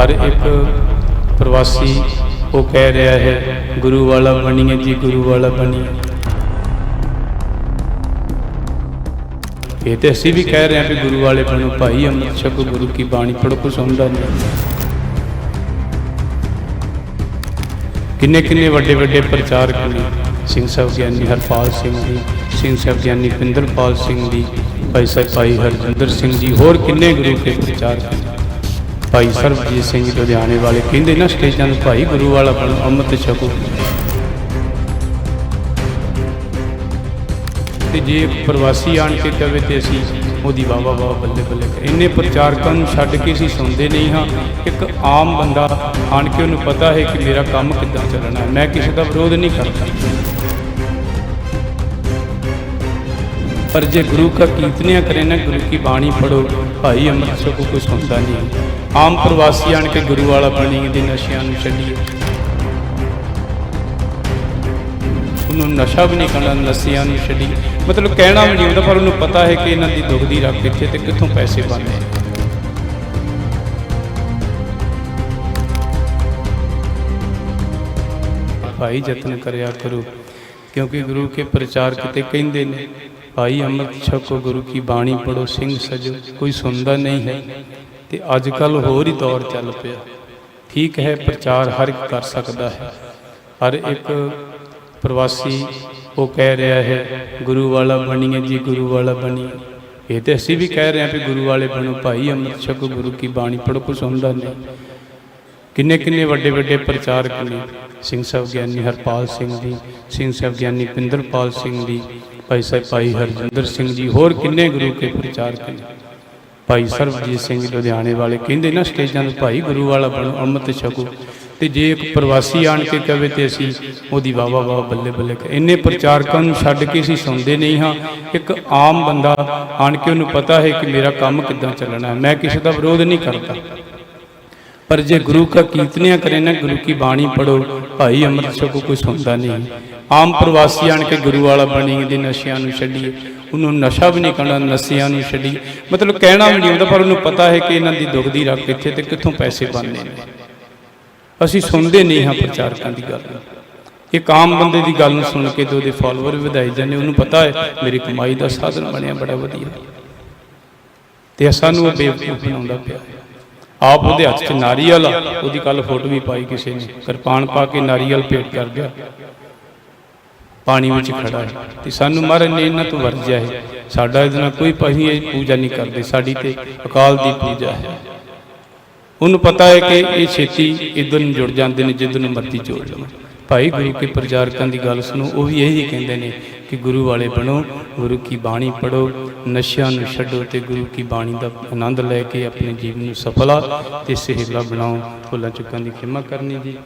ਹਰ ਇੱਕ ਪ੍ਰਵਾਸੀ ਉਹ ਕਹਿ ਰਿਹਾ ਹੈ, ਗੁਰੂ ਵਾਲਾ ਬਣੀਏ ਜੀ, ਗੁਰੂ ਵਾਲਾ ਬਣੀਏ। ਇਹ ਤੇ ਅਸੀਂ ਵੀ ਕਹਿ ਰਹੇ ਹਾਂ ਵੀ ਗੁਰੂ ਵਾਲੇ ਬਣੋ, ਭਾਈ ਅੰਮ੍ਰਿਤ ਛਕੋ, ਗੁਰੂ ਕੀ ਬਾਣੀ ਪੜੋ ਕੁਛ ਹੁੰਦਾ ਨਹੀਂ। ਕਿੰਨੇ ਕਿੰਨੇ ਵੱਡੇ ਵੱਡੇ ਪ੍ਰਚਾਰਕ ਨੇ, ਸਿੰਘ ਸਾਹਿਬ ਗਿਆਨੀ ਹਰਪਾਲ ਸਿੰਘ ਜੀ, ਸਿੰਘ ਸਾਹਿਬ ਗਿਆਨੀ ਪਿੰਦਰਪਾਲ ਸਿੰਘ ਜੀ, ਭਾਈ ਸਾਹਿਬ ਭਾਈ ਹਰਜਿੰਦਰ ਸਿੰਘ ਜੀ, ਹੋਰ ਕਿੰਨੇ ਗੁਰੂ ਕੇ ਪ੍ਰਚਾਰਕ ਭਾਈ ਸਰਬਜੀਤ ਸਿੰਘ ਲੁਧਿਆਣੇ ਵਾਲੇ ਕਹਿੰਦੇ ਨਾ ਸਟੇਜਾਂ 'ਤੇ ਭਾਈ ਗੁਰੂ ਵਾਲਾ ਬਣੋ, ਅੰਮ੍ਰਿਤ ਛਕੋ। ਤੇ ਜੇ ਪ੍ਰਵਾਸੀ ਆਣ ਕੇ ਕਵੇ ਤੇ ਅਸੀਂ ਉਹਦੀ ਵਾਹ ਵਾਹ ਬੱਲੇ ਬੱਲੇ ਇੰਨੇ ਪ੍ਰਚਾਰਕਾਂ ਨੂੰ ਛੱਡ ਕੇ ਅਸੀਂ ਸੁਣਦੇ ਨਹੀਂ ਹਾਂ। ਇੱਕ ਆਮ ਬੰਦਾ ਆਣ ਕੇ ਉਹਨੂੰ ਪਤਾ ਹੈ ਕਿ ਮੇਰਾ ਕੰਮ ਕਿੱਦਾਂ ਚੱਲਣਾ ਹੈ। ਮੈਂ ਕਿਸੇ ਦਾ ਵਿਰੋਧ ਨਹੀਂ ਕਰਦਾ। ਪਰ ਜੇ ਗੁਰੂ का ਕੀਰਤਨੀਆਂ ਕਰੇ ਨਾ ਗੁਰੂ ਕੀ ਬਾਣੀ ਪੜੋ, ਭਾਈ ਅੰਮ੍ਰਿਤਸਰ ਛਕੋ ਕੁਛ ਹੁੰਦਾ ਨਹੀਂ। ਆਮ ਪ੍ਰਵਾਸੀ ਆਣ ਕੇ ਗੁਰੂ ਵਾਲਾ ਬਣੀ ਦੇ ਨਸ਼ਿਆਂ ਨੂੰ ਛੱਡੀਏ। ਉਹਨੂੰ ਨਸ਼ਾ ਵੀ ਨਹੀਂ ਕਰਨਾ, ਨਸ਼ਿਆਂ ਨੂੰ ਛੱਡੀ ਮਤਲਬ ਕਹਿਣਾ ਵੀ ਨਹੀਂ ਹੁੰਦਾ, ਪਰ ਉਹਨੂੰ ਪਤਾ ਹੈ ਕਿ ਇਹਨਾਂ ਦੀ ਦੁੱਖ ਦੀ ਰੱਖ ਕਿੱਥੇ ਤੇ ਕਿੱਥੋਂ ਪੈਸੇ ਬਣਨੇ ਭਾਈ ਯਤਨ ਕਰਿਆ ਕਰੋ, ਕਿਉਂਕਿ ਗੁਰੂ ਕੇ ਪ੍ਰਚਾਰ ਕਿਤੇ ਕਹਿੰਦੇ ਨੇ। ਭਾਈ ਅੰਮ੍ਰਿਤ ਛਕੋ ਗੁਰੂ ਕੀ ਬਾਣੀ ਪੜੋ, ਸਿੰਘ ਸਜੋ, ਕੋਈ ਸੁਣਦਾ ਨਹੀਂ ਹੈ। ਤੇ ਅੱਜ ਕੱਲ ਹੋਰ ਹੀ ਦੌਰ ਚੱਲ ਪਿਆ। ਠੀਕ ਹੈ, ਪ੍ਰਚਾਰ ਹਰ ਇੱਕ ਕਰ ਸਕਦਾ ਹੈ। ਹਰ ਇੱਕ ਪ੍ਰਵਾਸੀ ਉਹ ਕਹਿ ਰਿਹਾ ਹੈ, ਗੁਰੂ ਵਾਲਾ ਬਣੀਏ ਜੀ, ਗੁਰੂ ਵਾਲਾ ਬਣੀਏ। ਇਹ ਤੇ ਅਸੀਂ ਵੀ ਕਹਿ ਰਹੇ ਹਾਂ ਵੀ ਗੁਰੂ ਵਾਲੇ ਬਣੋ, ਭਾਈ ਅੰਮ੍ਰਿਤ ਛਕੋ ਗੁਰੂ ਕੀ ਬਾਣੀ ਪੜੋ ਕੁਛ ਹੁੰਦਾ ਨਹੀਂ। ਕਿੰਨੇ ਕਿੰਨੇ ਵੱਡੇ ਵੱਡੇ ਪ੍ਰਚਾਰਕ ਨੇ, ਸਿੰਘ ਸਾਹਿਬ ਗਿਆਨੀ ਹਰਪਾਲ ਸਿੰਘ ਜੀ, ਸਿੰਘ ਸਾਹਿਬ ਗਿਆਨੀ ਪਿੰਦਰਪਾਲ ਸਿੰਘ ਜੀ ਭਾਈ ਸਾਹਿਬ, ਭਾਈ ਹਰਜਿੰਦਰ ਸਿੰਘ ਜੀ, ਹੋਰ ਕਿੰਨੇ ਗੁਰੂ ਕੇ ਪ੍ਰਚਾਰਕ ਨੇ ਭਾਈ ਸਰਬਜੀਤ ਸਿੰਘ ਲੁਧਿਆਣੇ ਵਾਲੇ ਕਹਿੰਦੇ ਨਾ ਸਟੇਜਾਂ 'ਤੇ ਭਾਈ ਗੁਰੂ ਵਾਲਾ ਬਣੋ, ਅੰਮ੍ਰਿਤ ਛਕੋ। ਤੇ ਜੇ ਇੱਕ ਪ੍ਰਵਾਸੀ ਆਣ ਕੇ ਕਵੇ ਤੇ ਅਸੀਂ ਉਹਦੀ ਵਾਹ ਵਾਹ ਬੱਲੇ ਬੱਲੇ ਇੰਨੇ ਪ੍ਰਚਾਰਕਾਂ ਨੂੰ ਛੱਡ ਕੇ ਅਸੀਂ ਸੁਣਦੇ ਨਹੀਂ ਹਾਂ। ਇੱਕ ਆਮ ਬੰਦਾ ਆਣ ਕੇ ਉਹਨੂੰ ਪਤਾ ਹੈ ਕਿ ਮੇਰਾ ਕੰਮ ਕਿੱਦਾਂ ਚੱਲਣਾ ਹੈ। ਮੈਂ ਕਿਸੇ ਦਾ ਵਿਰੋਧ ਨਹੀਂ ਕਰਦਾ। ਪਰ ਜੇ ਗੁਰੂ का ਕੀਰਤਨੀਆਂ ਕਰੇ ਨਾ, ਗੁਰੂ ਕੀ ਬਾਣੀ ਪੜੋ ਭਾਈ ਅੰਮ੍ਰਿਤ ਛਕੋ ਕੋਈ ਸੁਣਦਾ ਨਹੀਂ। ਆਮ ਪ੍ਰਵਾਸੀ ਆਣ ਕੇ ਗੁਰੂ ਵਾਲਾ ਬਣੀ ਦੇ ਨਸ਼ਿਆਂ ਨੂੰ ਛੱਡੀ, ਉਹਨੂੰ ਨਸ਼ਾ ਵੀ ਨਹੀਂ ਕਰਨਾ, ਨਸ਼ਿਆਂ ਨੂੰ ਛੱਡੀ। ਮਤਲਬ ਕਹਿਣਾ ਵੀ ਨਹੀਂ ਹੁੰਦਾ, ਪਰ ਉਹਨੂੰ ਪਤਾ ਹੈ ਕਿ ਇਹਨਾਂ ਦੀ ਦੁੱਖ ਦੀ ਰੱਖ ਕਿੱਥੇ ਤੇ ਕਿੱਥੋਂ ਪੈਸੇ ਬਣਨੇ ਨੇ। ਅਸੀਂ ਸੁਣਦੇ ਨਹੀਂ ਹਾਂ ਪ੍ਰਚਾਰਕਾਂ ਦੀ ਗੱਲ। ਇੱਕ ਆਮ ਬੰਦੇ ਦੀ ਗੱਲ ਨੂੰ ਸੁਣ ਕੇ ਤੇ ਉਹਦੇ ਫਾਲੋਅਰ ਵਧਾਈ ਜਾਂਦੇ, ਉਹਨੂੰ ਪਤਾ ਹੈ, ਮੇਰੀ ਕਮਾਈ ਦਾ ਸਾਧਨ ਬਣਿਆ ਬੜਾ ਵਧੀਆ। ਤੇ ਸਾਨੂੰ ਉਹ ਬੇਵਕੂਫ ਬਣਾਉਂਦਾ ਪਿਆ ਹੈ। ਆਪ ਉਹਦੇ ਹੱਥ 'ਚ ਨਾਰੀਅਲ ਉਹਦੀ ਕੱਲ ਫੋਟੋ ਵੀ ਪਾਈ ਕਿਸੇ ਨੇ। ਕਿਰਪਾਨ ਪਾ ਕੇ ਨਾਰੀਅਲ ਭੇਟ ਕਰ ਗਿਆ। ਪਾਣੀ ਵਿੱਚ ਖੜਾ ਹੈ। ਤੇ ਸਾਨੂੰ ਮਹਾਰਾਜ ਨੇ ਇਹਨਾਂ ਤੋਂ ਵਰਜਿਆ ਹੈ। ਸਾਡਾ ਇਹਦੇ ਨਾਲ ਕੋਈ ਪਹੀ ਪੂਜਾ ਨਹੀਂ ਕਰਦੇ। ਸਾਡੀ ਤੇ ਅਕਾਲ ਦੀ ਪੂਜਾ ਹੈ। ਉਹਨੂੰ ਪਤਾ ਹੈ ਕਿ ਇਹ ਛੇਤੀ ਨੂੰ ਜੁੜ ਜਾਂਦੇ ਨੇ ਨੂੰ ਮਰਜ਼ੀ ਜੋੜ ਲਵਾਂ ਭਾਈ ਗੁਰੂ ਕੇ ਪ੍ਰਚਾਰਕਾਂ ਦੀ ਗੱਲ ਸੁਣੋ ਉਹ ਵੀ ਇਹੀ ਕਹਿੰਦੇ ਨੇ ਕਿ ਗੁਰੂ ਵਾਲੇ ਬਣੋ, ਗੁਰੂ ਕੀ ਬਾਣੀ ਪੜੋ ਨਸ਼ਿਆਂ ਨੂੰ ਛੱਡੋ ਤੇ ਗੁਰੂ ਕੀ ਬਾਣੀ ਦਾ ਆਨੰਦ ਲੈ ਕੇ ਆਪਣੇ ਜੀਵਨ ਨੂੰ ਸਫਲਾ ਤੇ ਸਿਹਲਾ ਬਣਾਓ। ਭੁੱਲਾਂ ਚੁੱਕਾਂ ਦੀ ਖਿਮਾ ਕਰਨੀ ਜੀ।